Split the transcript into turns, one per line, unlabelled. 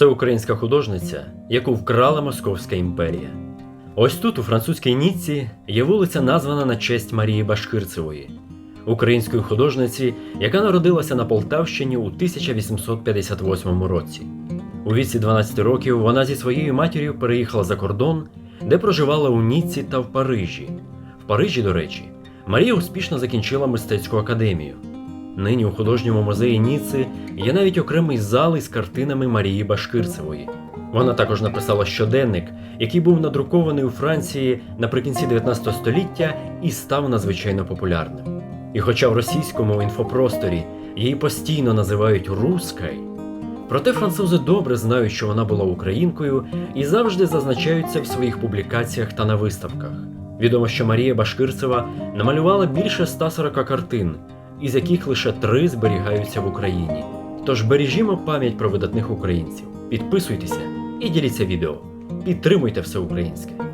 Це українська художниця, яку вкрала Московська імперія. Ось тут, у французькій Ніцці, є вулиця, названа на честь Марії Башкирцевої, української художниці, яка народилася на Полтавщині у 1858 році. У віці 12 років вона зі своєю матір'ю переїхала за кордон, де проживала у Ніцці та в Парижі. В Парижі, до речі, Марія успішно закінчила мистецьку академію. Нині у художньому музеї Ніцци є навіть окремий зал із картинами Марії Башкирцевої. Вона також написала щоденник, який був надрукований у Франції наприкінці 19 століття і став надзвичайно популярним. І хоча в російському інфопросторі її постійно називають Рускай, проте французи добре знають, що вона була українкою і завжди зазначають це в своїх публікаціях та на виставках. Відомо, що Марія Башкирцева намалювала більше 140 картин, із яких лише три зберігаються в Україні. Тож бережімо пам'ять про видатних українців, підписуйтеся і діліться відео. Підтримуйте все українське.